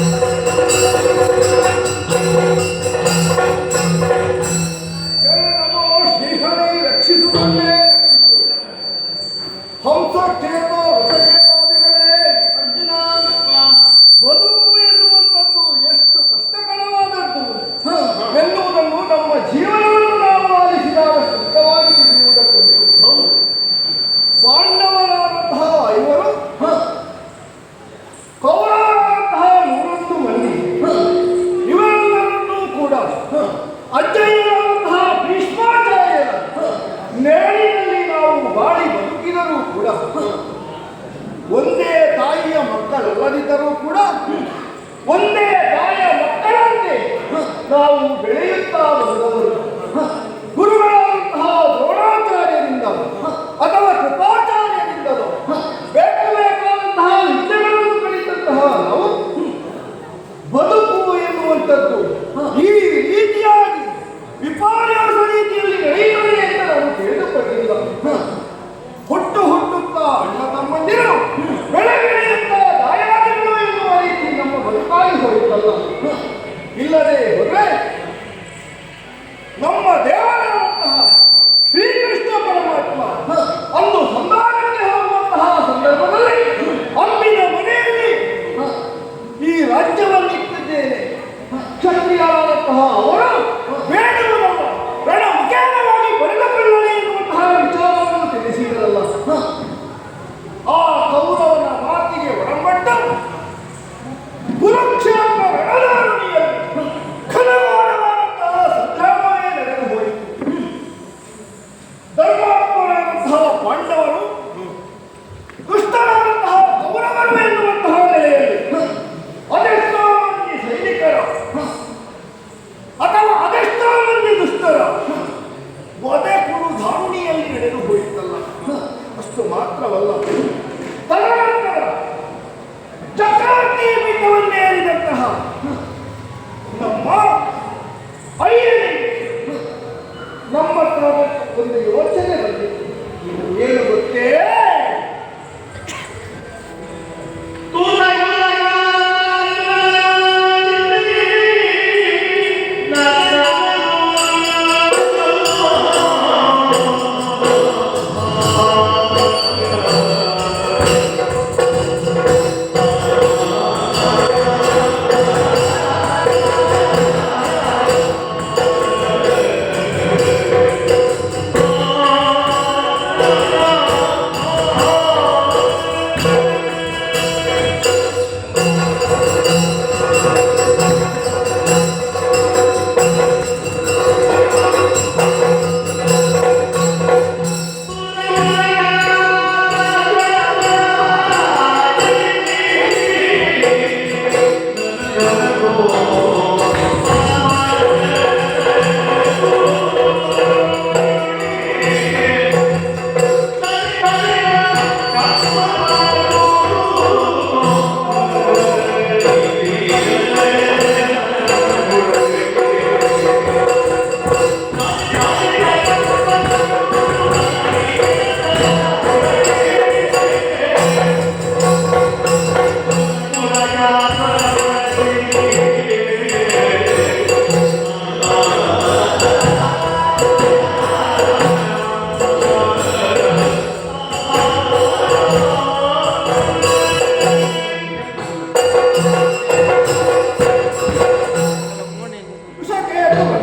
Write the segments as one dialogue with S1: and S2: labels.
S1: Thank you. ಕೂಡ ಒಂದೇ ತಾಯಿಯ ಮಕ್ಕಳಲ್ಲದಿದ್ದರೂ ಕೂಡ ಒಂದೇ ತಾಯಿಯ ಮಕ್ಕಳಲ್ಲಿ ನಾವು ಬೆಳೆಯುತ್ತಾ ಬಂದವರು. ಒಂದು ಯೋಚನೆ ಬಂದಿತ್ತು ಏನು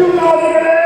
S1: you know,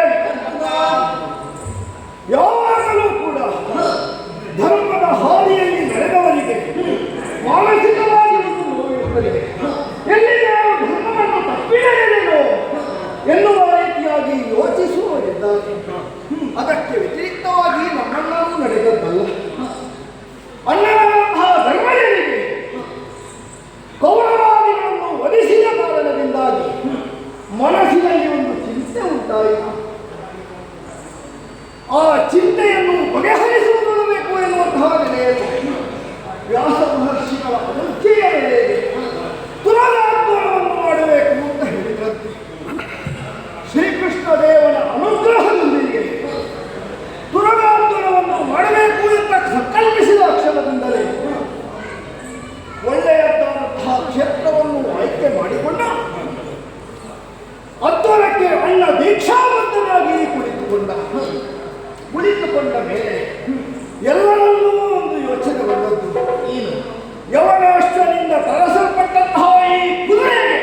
S1: ತಿಳಿದುಕೊಂಡ ಮೇಲೆ ಎಲ್ಲರಲ್ಲೂ ಒಂದು ಯೋಚನೆ ಬಂದದ್ದು. ಏನು? ಯವನಾಷ್ಟನಿಂದ ತರಸಲ್ಪಟ್ಟಂತಹ ಈ ಕುದುರೆಗೆ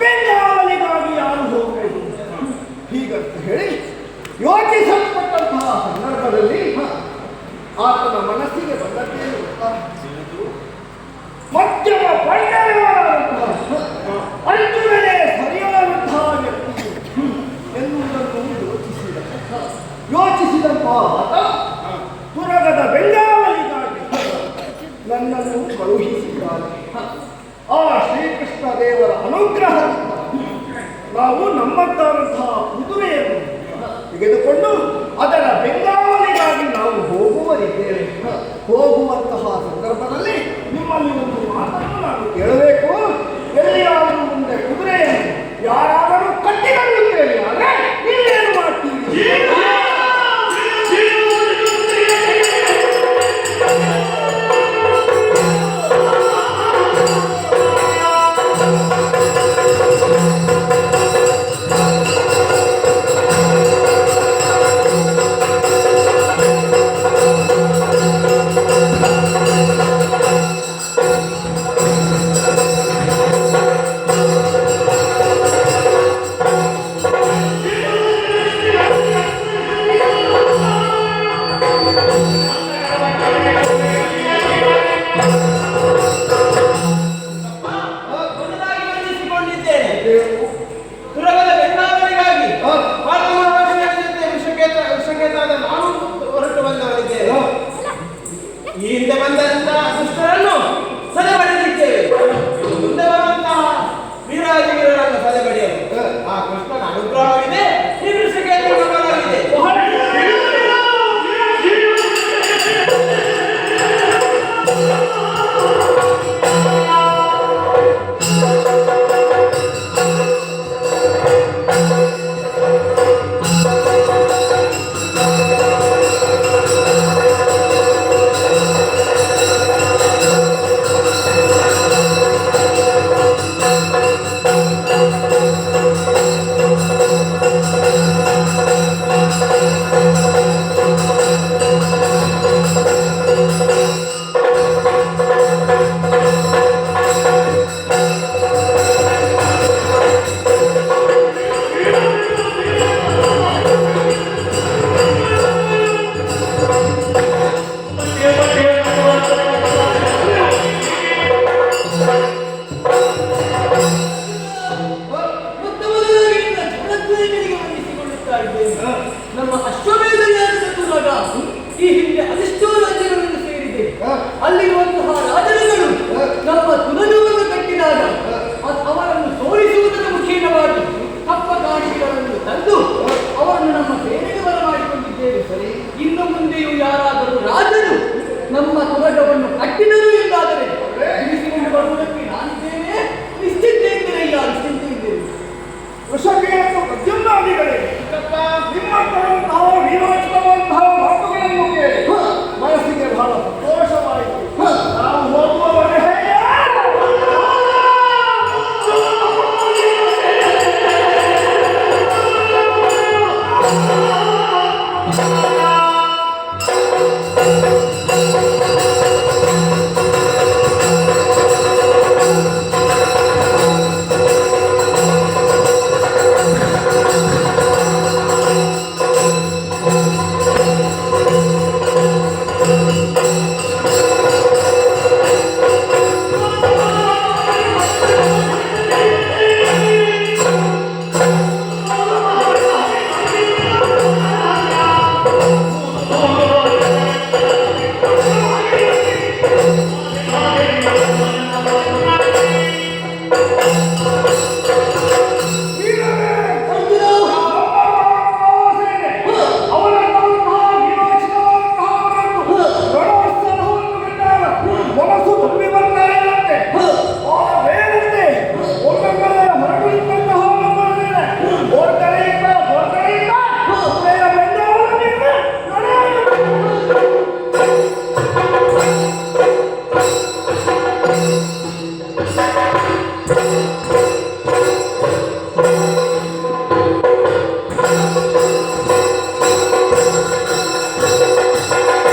S1: ಬೆಂಗಾಲಿಗಾಗಿ ಯಾರು ಹೋಗಬೇಕು? ಹೀಗಂತ ಹೇಳಿ ಯೋಚಿಸಲ್ಪಟ್ಟಂತಹ ಸಂದರ್ಭದಲ್ಲಿ ಆತನ ಮನಸ್ಸಿಗೆ ಬಂದದ್ದೇ ಗೊತ್ತಾ? ಮಧ್ಯಮ ಬಂಡವಾಳದಂತಹ ಅರ್ಜುನ ಮಾತ ಪುರಗದ ಬೆಂಗಾವಲಿಗಾಗಿ
S2: ನನ್ನನ್ನು ಕಳುಹಿಸಿದ್ದಾರೆ. ಆ
S1: ಶ್ರೀಕೃಷ್ಣ ದೇವರ ಅನುಗ್ರಹ ನಾವು ನಮ್ಮಂತಹ ಕುದುರೆಯನ್ನು ತೆಗೆದುಕೊಂಡು Deus.
S3: ಆ